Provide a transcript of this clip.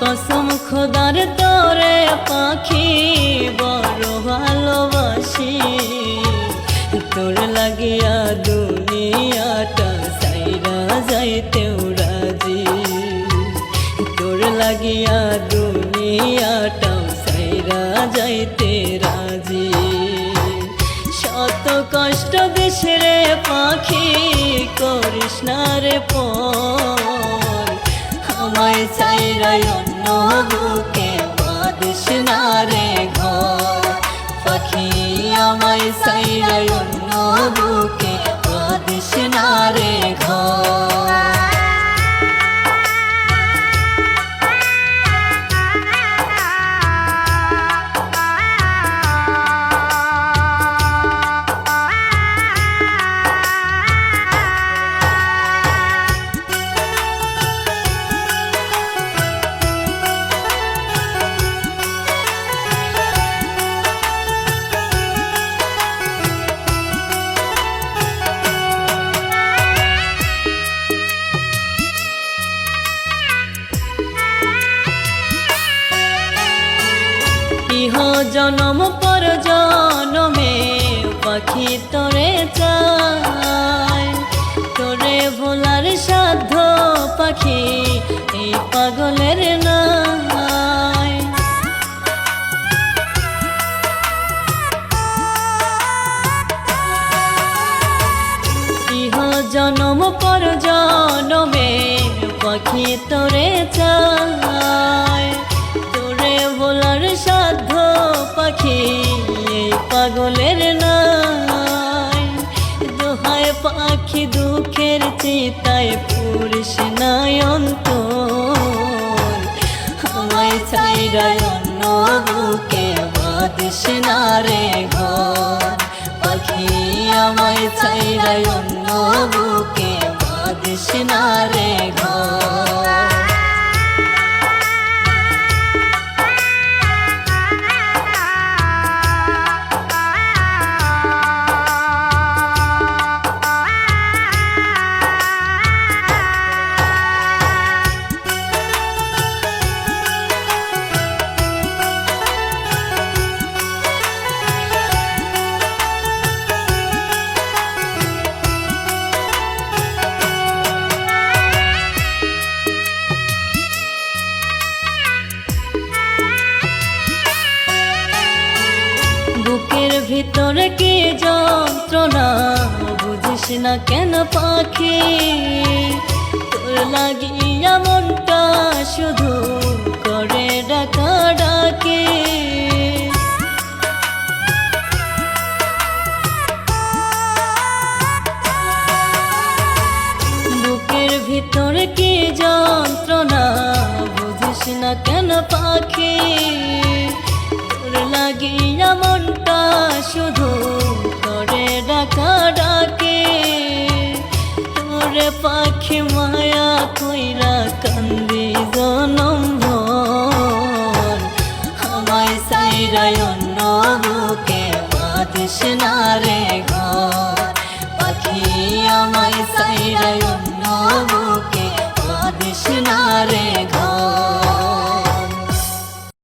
কসম খোদার তরে পাখি বড় ভালোবাসি। তোর লাগিয়া দুনিয়াটা সাইরা যাইতেও রাজি। তোর লাগিয়া দুনিয়াটাও সাইরা যাইতে রাজি। শত কষ্ট দেশরে পাখি, করিস না রে পর অন্য বুকে বাদিস না রে ঘর। পাখি আমায় চাইরাই অন্য বুকে বাদিস না রে ঘর। জনম পর জনমে পাখি তোরে চায়। তোরে ভোলার সাধ্য পাখি, এই পাগলের ইহ জনম পর জনমে পাখি তোরে চায়। দোহায় পাখি দুঃখের চিতায় পুরুষ নয়ন্ত আমায় চাইরাই অন্য বুকে বাদিস না রে ঘর। পাখি আমায় চাইরাই অন্য বুকে বাদিস না রে ঘর। ভিতরে কি যন্ত্রণা? বুঝিস না কেন পাখি? তোর লাগিয়া মনটা শুধু করে ডাকা ডাকে। বুকের ভিতরে কি যন্ত্রণা? বুঝিস না কেন পাখি? লাগিয়া মনটা শুধু করে ডাকা ডাকে। তোরে পাখি মায়া কইরা কান্দি জনম আমায় সাইরায় অন্য বুকে বাদিস না রে